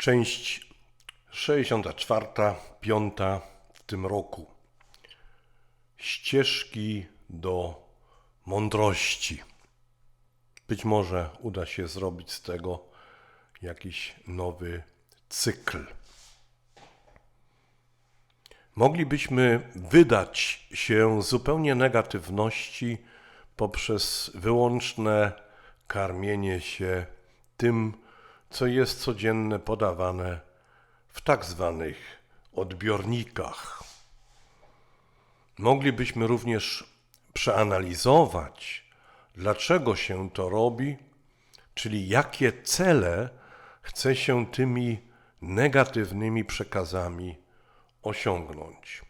Część 64, 5 w tym roku. Ścieżki do mądrości. Być może uda się zrobić z tego jakiś nowy cykl. Moglibyśmy wydać się zupełnie negatywności poprzez wyłączne karmienie się tym, co jest codzienne podawane w tak zwanych odbiornikach. Moglibyśmy również przeanalizować, dlaczego się to robi, czyli jakie cele chce się tymi negatywnymi przekazami osiągnąć.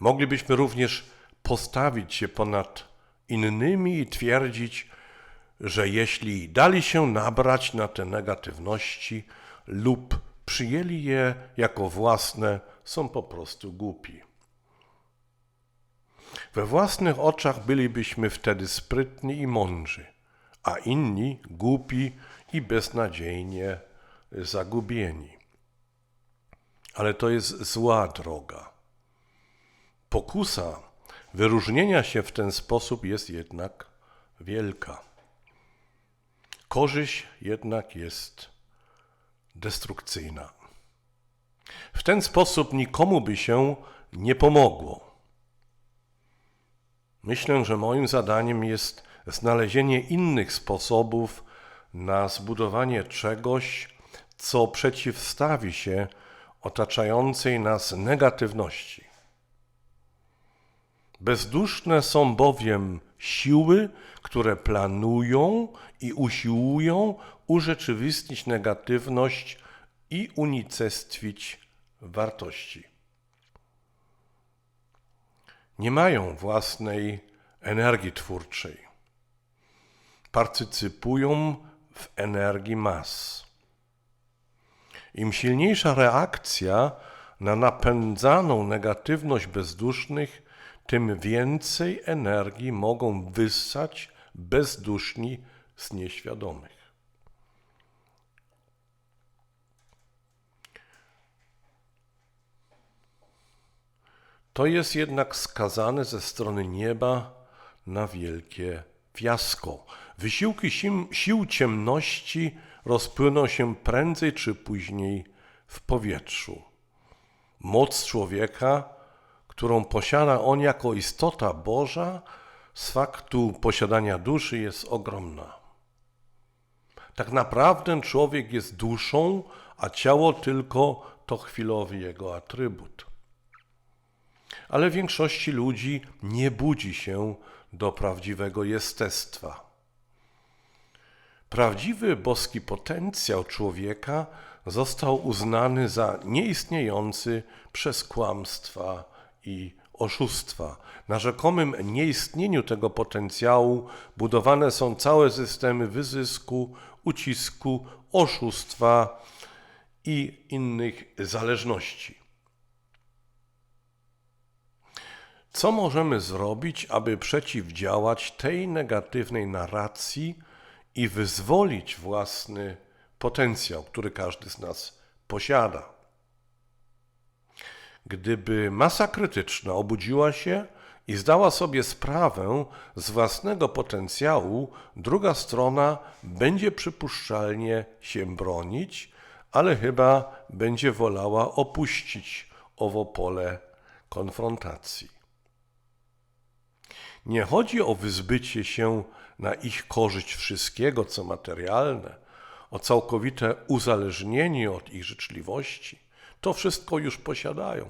Moglibyśmy również postawić się ponad innymi i twierdzić, że jeśli dali się nabrać na te negatywności lub przyjęli je jako własne, są po prostu głupi. We własnych oczach bylibyśmy wtedy sprytni i mądrzy, a inni głupi i beznadziejnie zagubieni. Ale to jest zła droga. Pokusa wyróżnienia się w ten sposób jest jednak wielka. Korzyść jednak jest destrukcyjna. W ten sposób nikomu by się nie pomogło. Myślę, że moim zadaniem jest znalezienie innych sposobów na zbudowanie czegoś, co przeciwstawi się otaczającej nas negatywności. Bezduszne są bowiem siły, które planują i usiłują urzeczywistnić negatywność i unicestwić wartości. Nie mają własnej energii twórczej. Partycypują w energii mas. Im silniejsza reakcja na napędzaną negatywność bezdusznych, tym więcej energii mogą wyssać bezduszni z nieświadomych. To jest jednak skazane ze strony nieba na wielkie fiasko. Wysiłki sił, sił ciemności rozpłyną się prędzej czy później w powietrzu. Moc człowieka, którą posiada on jako istota Boża, z faktu posiadania duszy jest ogromna. Tak naprawdę człowiek jest duszą, a ciało tylko to chwilowy jego atrybut. Ale większości ludzi nie budzi się do prawdziwego jestestwa. Prawdziwy boski potencjał człowieka został uznany za nieistniejący przez kłamstwa i oszustwa. Na rzekomym nieistnieniu tego potencjału budowane są całe systemy wyzysku, ucisku, oszustwa i innych zależności. Co możemy zrobić, aby przeciwdziałać tej negatywnej narracji i wyzwolić własny potencjał, który każdy z nas posiada? Gdyby masa krytyczna obudziła się i zdała sobie sprawę z własnego potencjału, druga strona będzie przypuszczalnie się bronić, ale chyba będzie wolała opuścić owo pole konfrontacji. Nie chodzi o wyzbycie się na ich korzyść wszystkiego, co materialne, o całkowite uzależnienie od ich życzliwości. To wszystko już posiadają.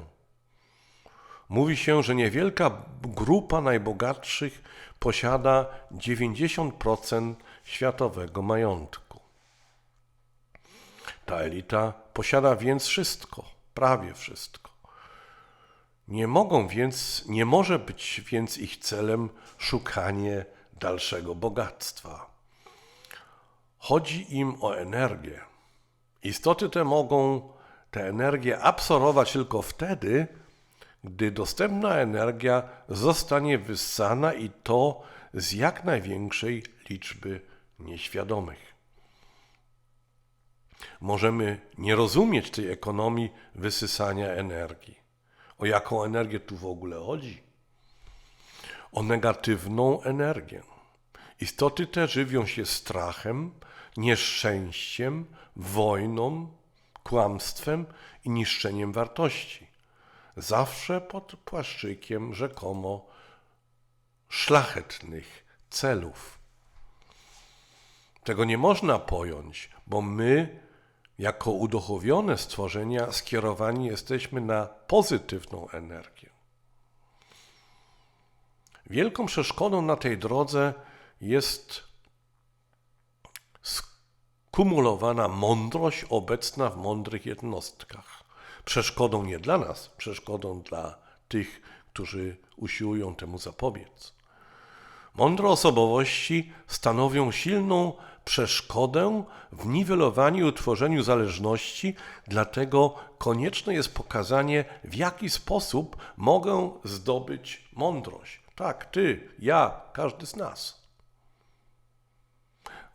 Mówi się, że niewielka grupa najbogatszych posiada 90% światowego majątku. Ta elita posiada więc wszystko, prawie wszystko. Nie mogą więc, nie może być więc ich celem szukanie dalszego bogactwa. Chodzi im o energię. Istoty te mogą tę energię absorbować tylko wtedy, gdy dostępna energia zostanie wyssana i to z jak największej liczby nieświadomych. Możemy nie rozumieć tej ekonomii wysysania energii. O jaką energię tu w ogóle chodzi? O negatywną energię. Istoty te żywią się strachem, nieszczęściem, wojną, kłamstwem i niszczeniem wartości. Zawsze pod płaszczykiem rzekomo szlachetnych celów. Tego nie można pojąć, bo my, jako uduchowione stworzenia, skierowani jesteśmy na pozytywną energię. Wielką przeszkodą na tej drodze jest skumulowana mądrość obecna w mądrych jednostkach. Przeszkodą nie dla nas, przeszkodą dla tych, którzy usiłują temu zapobiec. Mądre osobowości stanowią silną przeszkodę w niwelowaniu i utworzeniu zależności, dlatego konieczne jest pokazanie, w jaki sposób mogę zdobyć mądrość. Tak, ty, ja, każdy z nas.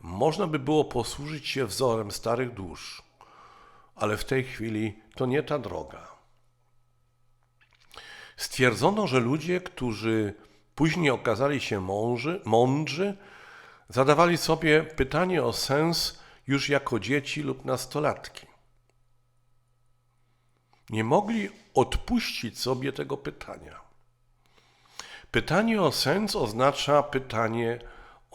Można by było posłużyć się wzorem starych dusz, ale w tej chwili to nie ta droga. Stwierdzono, że ludzie, którzy później okazali się mądrzy, mądrzy, zadawali sobie pytanie o sens już jako dzieci lub nastolatki. Nie mogli odpuścić sobie tego pytania. Pytanie o sens oznacza pytanie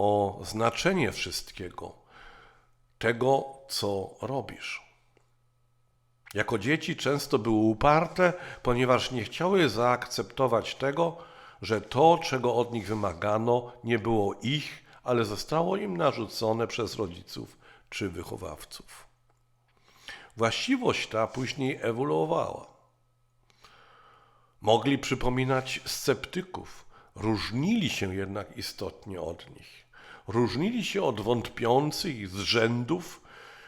o znaczenie wszystkiego, tego, co robisz. Jako dzieci często były uparte, ponieważ nie chciały zaakceptować tego, że to, czego od nich wymagano, nie było ich, ale zostało im narzucone przez rodziców czy wychowawców. Właściwość ta później ewoluowała. Mogli przypominać sceptyków, różnili się jednak istotnie od nich. Różnili się od wątpiących z rzędów,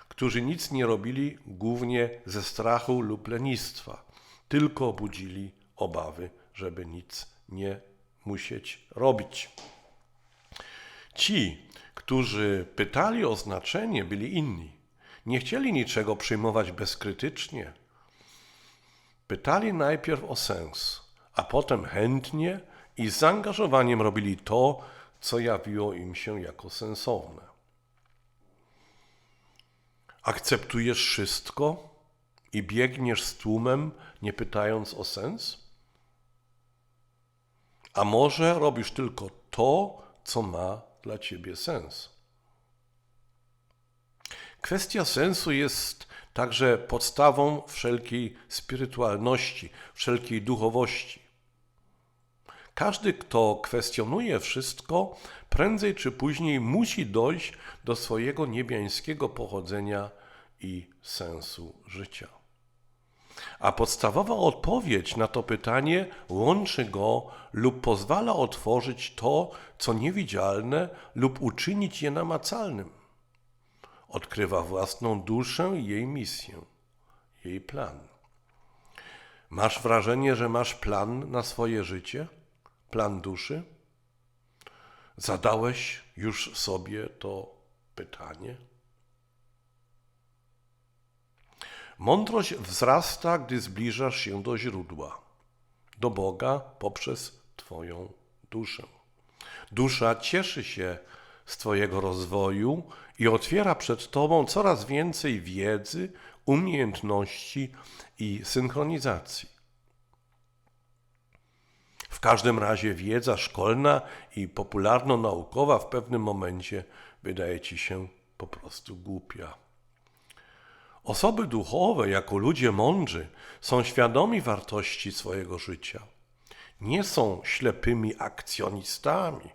którzy nic nie robili głównie ze strachu lub lenistwa, tylko budzili obawy, żeby nic nie musieć robić. Ci, którzy pytali o znaczenie, byli inni. Nie chcieli niczego przyjmować bezkrytycznie. Pytali najpierw o sens, a potem chętnie i z zaangażowaniem robili to, co jawiło im się jako sensowne. Akceptujesz wszystko i biegniesz z tłumem, nie pytając o sens? A może robisz tylko to, co ma dla ciebie sens? Kwestia sensu jest także podstawą wszelkiej spirytualności, wszelkiej duchowości. Każdy, kto kwestionuje wszystko, prędzej czy później musi dojść do swojego niebiańskiego pochodzenia i sensu życia. A podstawowa odpowiedź na to pytanie łączy go lub pozwala otworzyć to, co niewidzialne, lub uczynić je namacalnym. Odkrywa własną duszę i jej misję, jej plan. Masz wrażenie, że masz plan na swoje życie? Plan duszy? Zadałeś już sobie to pytanie? Mądrość wzrasta, gdy zbliżasz się do źródła, do Boga poprzez Twoją duszę. Dusza cieszy się z Twojego rozwoju i otwiera przed Tobą coraz więcej wiedzy, umiejętności i synchronizacji. W każdym razie wiedza szkolna i popularno-naukowa w pewnym momencie wydaje Ci się po prostu głupia. Osoby duchowe, jako ludzie mądrzy, są świadomi wartości swojego życia. Nie są ślepymi akcjonistami.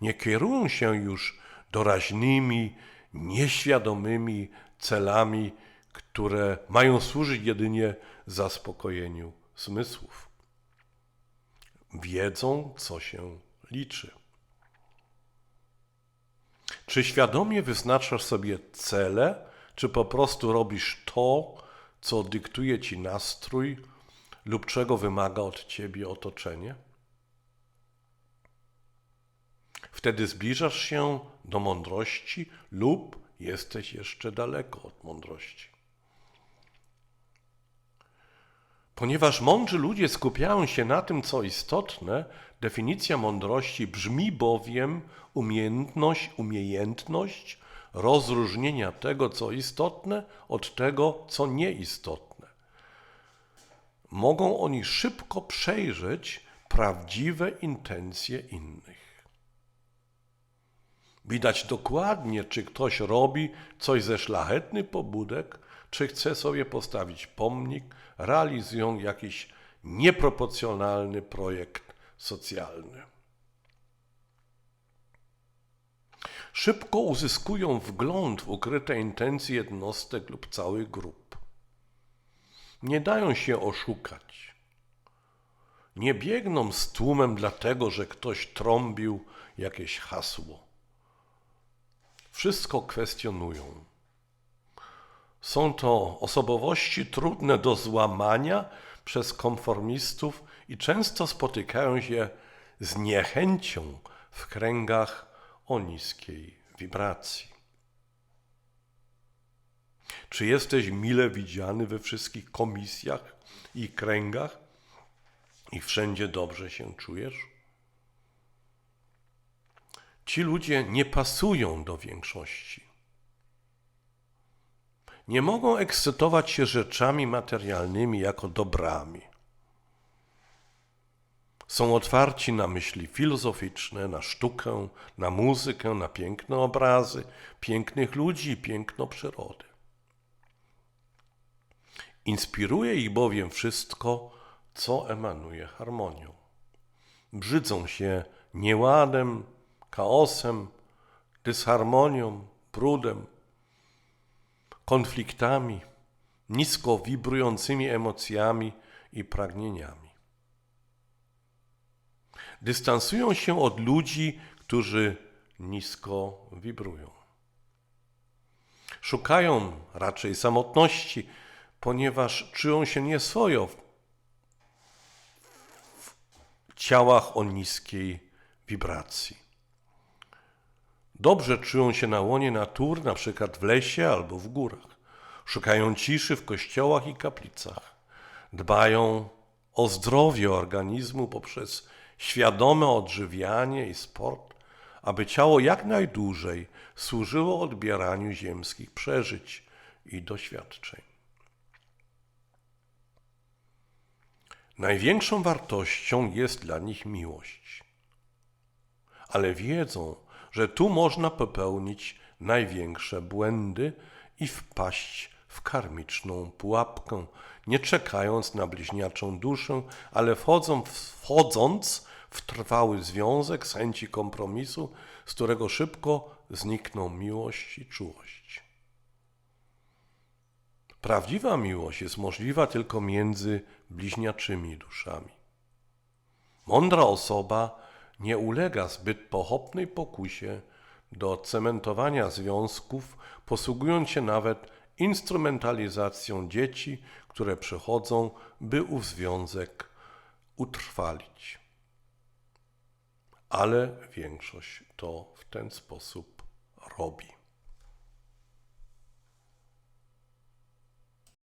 Nie kierują się już doraźnymi, nieświadomymi celami, które mają służyć jedynie zaspokojeniu zmysłów. Wiedzą, co się liczy. Czy świadomie wyznaczasz sobie cele, czy po prostu robisz to, co dyktuje ci nastrój lub czego wymaga od ciebie otoczenie? Wtedy zbliżasz się do mądrości lub jesteś jeszcze daleko od mądrości. Ponieważ mądrzy ludzie skupiają się na tym, co istotne, definicja mądrości brzmi bowiem umiejętność, umiejętność rozróżnienia tego, co istotne, od tego, co nieistotne. Mogą oni szybko przejrzeć prawdziwe intencje innych. Widać dokładnie, czy ktoś robi coś ze szlachetnych pobudek, czy chce sobie postawić pomnik, realizują jakiś nieproporcjonalny projekt socjalny. Szybko uzyskują wgląd w ukryte intencje jednostek lub całych grup. Nie dają się oszukać. Nie biegną z tłumem dlatego, że ktoś trąbił jakieś hasło. Wszystko kwestionują. Są to osobowości trudne do złamania przez konformistów i często spotykają się z niechęcią w kręgach o niskiej wibracji. Czy jesteś mile widziany we wszystkich komisjach i kręgach i wszędzie dobrze się czujesz? Ci ludzie nie pasują do większości. Nie mogą ekscytować się rzeczami materialnymi jako dobrami. Są otwarci na myśli filozoficzne, na sztukę, na muzykę, na piękne obrazy, pięknych ludzi i piękno przyrody. Inspiruje ich bowiem wszystko, co emanuje harmonią. Brzydzą się nieładem, chaosem, dysharmonią, brudem, konfliktami, nisko wibrującymi emocjami i pragnieniami. Dystansują się od ludzi, którzy nisko wibrują. Szukają raczej samotności, ponieważ czują się nieswojo w ciałach o niskiej wibracji. Dobrze czują się na łonie natury, na przykład w lesie albo w górach. Szukają ciszy w kościołach i kaplicach. Dbają o zdrowie organizmu poprzez świadome odżywianie i sport, aby ciało jak najdłużej służyło odbieraniu ziemskich przeżyć i doświadczeń. Największą wartością jest dla nich miłość, ale wiedzą, że tu można popełnić największe błędy i wpaść w karmiczną pułapkę, nie czekając na bliźniaczą duszę, ale wchodząc, w trwały związek z chęci kompromisu, z którego szybko znikną miłość i czułość. Prawdziwa miłość jest możliwa tylko między bliźniaczymi duszami. Mądra osoba nie ulega zbyt pochopnej pokusie do cementowania związków, posługując się nawet instrumentalizacją dzieci, które przychodzą, by ów związek utrwalić. Ale większość to w ten sposób robi.